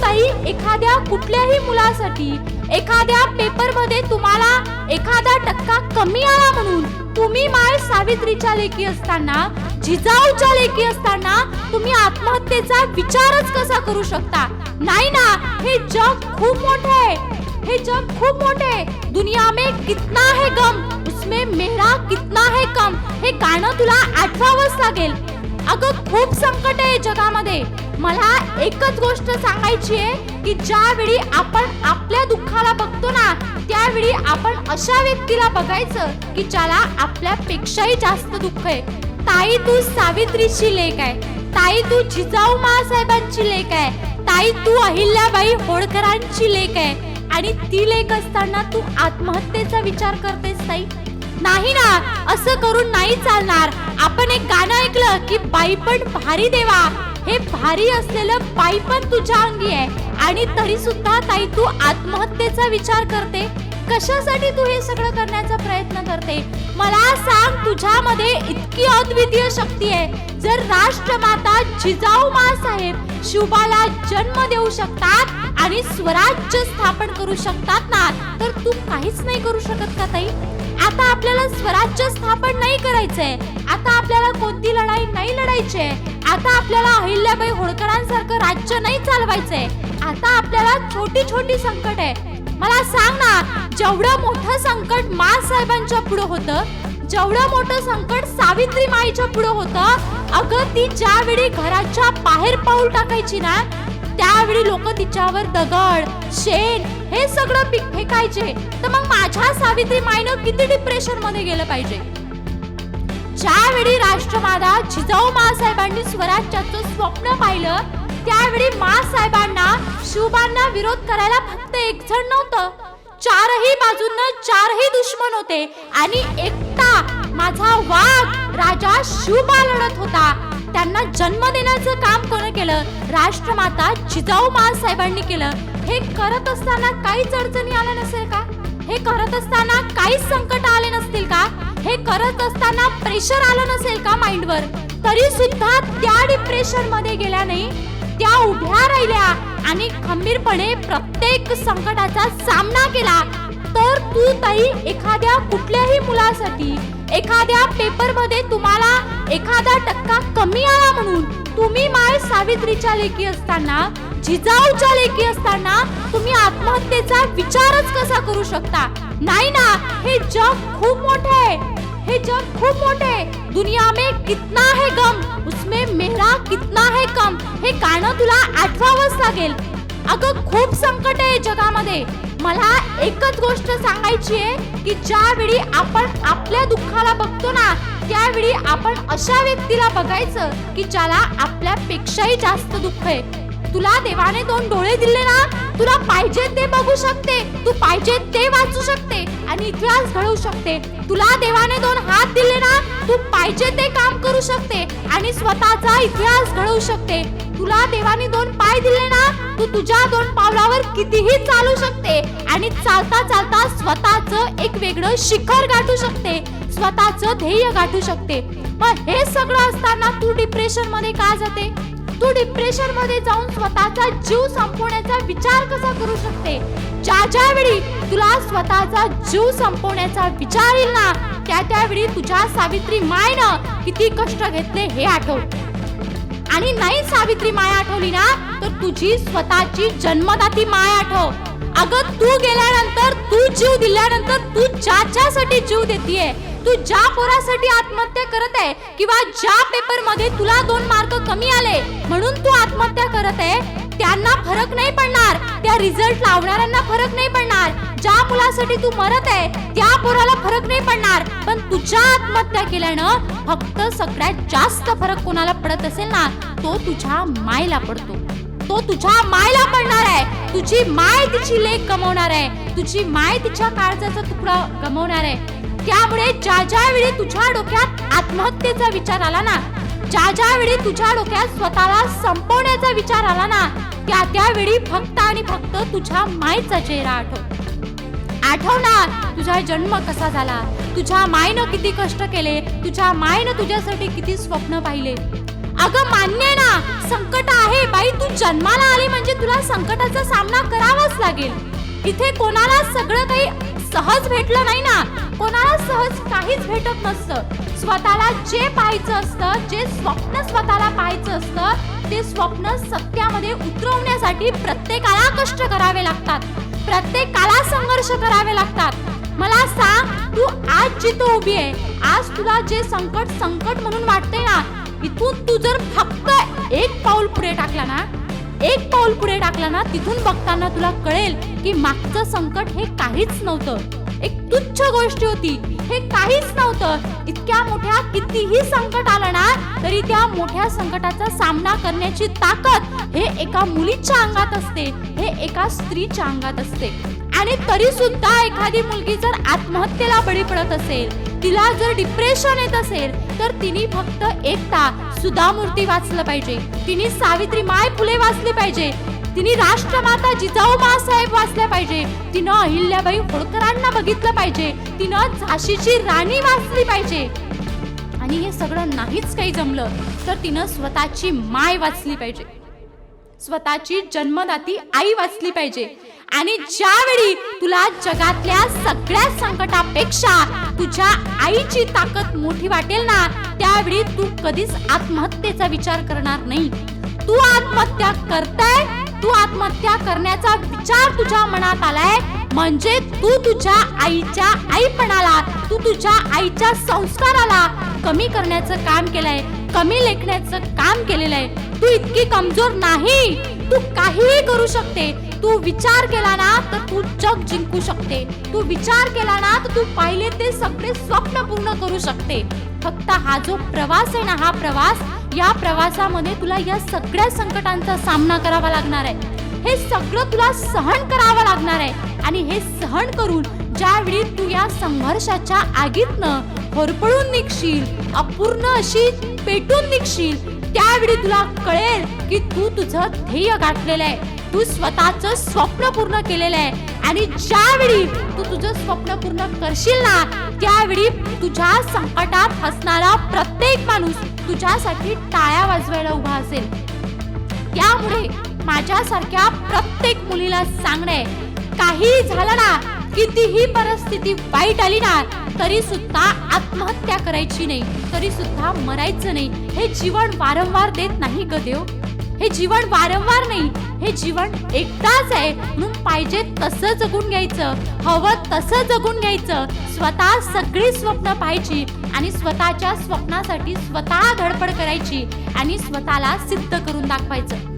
ताई एखाद्या कुठल्याही मुलासाठी एखाद्या पेपरमध्ये तुम्हाला एखादा टक्का कमी आला म्हणून तुम्ही माय सावित्रीच्या लेखी असताना जिजाऊच्या लेखी असताना तुम्ही आत्महत्येचा विचारच कसा करू शकता? नाही ना हे जग खूप मोठे आहे. हे जग खूप मोठे आहे. दुनिया में कितना है गम उसमें मेरा कितना है कम. हे गाणं तुला आठवावंच लागेल. अगं खूप संकट आहे जगामध्ये. मला एकच गोष्ट सांगायची आहे की ज्यावेळी आपण आपल्या दुःखाला बघतो ना त्यावेळी आपण अशा व्यक्तीला बघायचं की ज्याला आपल्यापेक्षाही जास्त दुःख आहे. ताई तू सावित्रीची लेख आहे. ताई तू जिजाऊ मासाहेबांची लेख आहे. ताई तू अहिल्याबाई होळकरांची लेख आहे. आणि ती लेख असताना तू आत्महत्येचा विचार करतेस ताई? नाही ना असं करून नाही चालणार. आपण एक गाणं ऐकलं की बाई पण भारी देवा. हे भारी असलेलं पायी पण तुझ्या अंगी आहे. आणि तरी सुद्धा ताई तू आत्महत्येचा विचार करते? कशासाठी तू हे सगळं करण्याचा प्रयत्न करते? मला सांग तुझ्यामध्ये इतकी अद्वितीय शक्ती आहे. जर राष्ट्रमाता जिजाऊ साहेब शिवबाला जन्म देऊ शकतात आणि स्वराज्य स्थापन करू शकतात ना तर तू काहीच नाही करू शकत का ताई? आता आपल्याला स्वराज्य स्थापन नाही करायचंय. आता आपल्याला कोणती लढाई नाही लढायची आता आपल्याला अहिल्याबाई होळकरांसारखं राज्य नाही चालवायचंय. आता आपल्याला छोटी छोटी संकट आहे. मला सांग ना जेवढं मोठं संकट मा साहेबांच्या पुढे होतं जेवढं मोठं संकट सावित्री माईच्या पुढे होतं अगं ती ज्यावेळी घराच्या बाहेर पाऊल टाकायची ना त्यावेळी लोक तिच्यावर दगड शेण हे सगळं पीक फेकायचे. तर मग माझ्या सावित्री मायनं किती डिप्रेशनमध्ये गेलं पाहिजे? ज्यावेळी राष्ट्रमाता जिजाऊ मासाहेबांनी स्वराज्याचं स्वप्न पाहिलं त्यावेळी मासाहेबांना शिवबांना विरोध करायला फक्त एक जण नव्हतं. चारही बाजूंना चारही दुश्मन होते आणि एकटा माझा वाघ राजा शिवबा लढत होता. त्यांना जन्म देण्याचं काम कोण केलं? राष्ट्रमाता जिजाऊ साहेबांनी केलं. हे करत असताना काहीच अडचणी आल्या नसेल का? हे करत असताना काहीच संकट आले नसतील का? हे करत असताना प्रेशर आलं नसेल का माइंडवर तरी सुद्धा त्या डिप्रेशनमध्ये गेल्या नाही. त्या उभ्या राहिल्या आणि खंबीरपणे प्रत्येक संकटाचा सामना केला. तर तू ताई एखाद्या कुठल्याही मुलासाठी एखाद्या पेपरमध्ये तुम्हाला एखादा टक्का कमी आला म्हणून तुम्ही माय सावित्रीच्या लेखी असताना जिजाऊच्या लेखी असताना तुम्ही आत्महत्येचा विचारच कसा करू शकता? नाही ना हे जग खूप मोठे आहे. हे जग खूप मोठे दुनिया में कितना है गम उसमें मेरा कितना है कम. हे गाणं तुला आठवावंच लागेल. अगं खूप संकट आहे जगामध्ये. मला एकच गोष्ट सांगायची आहे की ज्यावेळी आपण आपल्या दुःखाला बघतो ना त्यावेळी आपण अशा व्यक्तीला बघायचं की ज्याला आपल्यापेक्षाही जास्त दुःख आहे. तुला देवाने दोन डोळे दिले ना तुला पाहिजे ते बघू शकते तू पाहिजे ते वाचू शकते आणि इतिहास घडवू शकते. तुला देवाने दोन हात दिले ना तू पाहिजे ते काम करू शकते आणि स्वतःचा इतिहास घडवू शकते. तुला देवाने दोन पाय दिले ना तू तुझ्या दोन पावलावर कितीही चालू शकते आणि चालता चालता स्वतःच एक वेगळं शिखर गाठू शकते स्वतःच ध्येय गाठू शकते. मग हे सगळं असताना तू डिप्रेशनमध्ये का जाते? तू डिप्रेशनमध्ये जाऊन स्वतःचा जीव संपवण्याचा विचार कसा करू शकते? ज्या ज्या वेळी तुला स्वतःचा जीव संपवण्याचा विचार येईल ना त्या त्यावेळी तुझ्या सावित्री मायनं किती कष्ट घेतले हे आठव आणि नाही सावित्री माय आठवली ना तर तुझी स्वतःची जन्मदाती माय आठव. अगं तू गेल्यानंतर तू जीव दिल्यानंतर तू ज्याच्यासाठी जीव देतीये तू ज्या पोरासाठी आत्महत्या करत आहे किंवा ज्या पेपरमध्ये तुला दोन मार्क कमी आले म्हणून तू आत्महत्या करत आहे त्यांना फरक नाही पडणार. त्या रिझल्ट लावणाऱ्यांना फरक नाही पडणार. ज्या मुलासाठी तू मरत आहे त्या पोराला फरक नाही पडणार. पण तुझ्या आत्महत्या केल्यानं फक्त सगळ्यात जास्त फरक कोणाला पडत असेल ना तो तुझ्या मायला पडतो. तो तुझ्या मायला पडणार आहे. तुझी माय तिची लेख गमवणार आहे. तुझी माय तिच्या काळजाचा तुकडा गमवणार आहे. त्यामुळे ज्या ज्या वेळी तुझ्या डोक्यात आत्महत्येचा विचार आला ना ज्या ज्या वेळी तुझ्या डोक्यात स्वतःला संपवण्याचा विचार आला ना त्या त्यावेळी फक्त आणि फक्त तुझ्या मायचा चेहरा आठव. आठव ना तुझा जन्म कसा झाला? तुझ्या मायनं किती कष्ट केले? तुझ्या मायनं तुझ्यासाठी किती स्वप्न पाहिले? अगं मान्य आहे ना. संकट आहे. बाई तू जन्माला आली म्हणजे तुला संकटाचा सामना करावाच लागेल. इथे कोणाला सगळं काही सहज भेटलं नाही ना. कोणाला सहज काहीच भेटत नसतं. स्वतःला जे पाहायचं असतं जे स्वप्न स्वतःला पाहायचं असतं ते स्वप्न सत्यामध्ये उतरवण्यासाठी प्रत्येकाला कष्ट करावे लागतात. प्रत्येकाला संघर्ष करावे लागतात. मला सांग तू आज जिथं उभी आहे आज तुला जे संकट संकट म्हणून वाटते ना इथून तू जर फक्त एक पाऊल पुढे टाकला ना एक पाऊल पुढे टाकला ना तिथून बघताना तुला कळेल की मागचं संकट हे काहीच नव्हतं. एक तुच्छ गोष्ट होती हे काहीच नव्हतं. इतक्या मोठ्या कितीही संकट आलं ना तरी त्या मोठ्या संकटाचा सामना करण्याची ताकद हे एका मुलीच्या अंगात असते हे एका स्त्रीच्या अंगात असते. आणि तरी सुद्धा एखादी मुलगी जर आत्महत्येला बळी पडत असेल तिला जर डिप्रेशन येत असेल तर तिने फक्त एकटा सुधामूर्ती वाचलं पाहिजे. तिने सावित्री माय फुले वाचली पाहिजे. तिने राष्ट्रमाता जिजाऊ साहेब वाचल्या पाहिजे. तिनं अहिल्याबाई होळकरांना बघितलं पाहिजे. तिनं झाशीची राणी वाचली पाहिजे. आणि हे सगळं नाहीच काही जमलं तर तिनं स्वतःची माय वाचली पाहिजे. स्वतःची जन्मदाती आई वाचली पाहिजे. आणि ज्यावेळी तुला जगातल्या सगळ्या संकटापेक्षा तुझ्या आईची ताकद मोठी वाटेल ना त्यावेळी तू कधीच आत्महत्येचा विचार करणार नाही. तू आत्महत्या करताय तू आत्महत्या करण्याचा विचार तुझ्या मनात आलाय म्हणजे तू तुझ्या आईच्या आईपणाला तू तुझ्या आईच्या संस्काराला कमी करण्याचं काम केलंय कमी लेखण्याचं काम केलेलं आहे तू इतकी कमजोर नाही. तू काहीही करू शकते. तू विचार केला ना तर तू जग जिंकू शकते. तू विचार केला ना तर तू पाहिले ते सगळे स्वप्न पूर्ण करू शकते. फक्त हा जो प्रवास आहे ना हा प्रवास या प्रवासामध्ये तुला या सगळ्या संकटांचा सामना करावा लागणार आहे. हे सगळं तुला सहन करावं लागणार आहे. आणि हे सहन करून ज्यावेळी तू या संघर्षाच्या आगीतनं होरपळून निघशील अपूर्ण अशी पेटून निघशील त्यावेळी तुला कळेल की तू तुझं ध्येय गाठलेलं आहे. तू स्वतःचं स्वप्न पूर्ण केलेलं आहे. आणि ज्यावेळी तू तुझं स्वप्न पूर्ण करशील ना त्यावेळी तुझ्या संकटात हसणारा प्रत्येक माणूस तुझ्यासाठी टाळ्या वाजवायला उभा असेल. त्यामुळे माझ्यासारख्या प्रत्येक मुलीला सांगणे काही झालं ना कितीही परिस्थिती वाईट आली ना तरी सुद्धा आत्महत्या करायची नाही तरी सुद्धा मरायचं नाही. हे जीवन वारंवार देत नाही ग देव. हे जीवन वारंवार नाही हे जीवन एकदाच आहे. म्हणून पाहिजे तसं जगून घ्यायचं हवं तसं जगून घ्यायचं. स्वतः सगळी स्वप्न पाहायची आणि स्वतःच्या स्वप्नासाठी स्वतः धडपड करायची आणि स्वतःला सिद्ध करून दाखवायचं.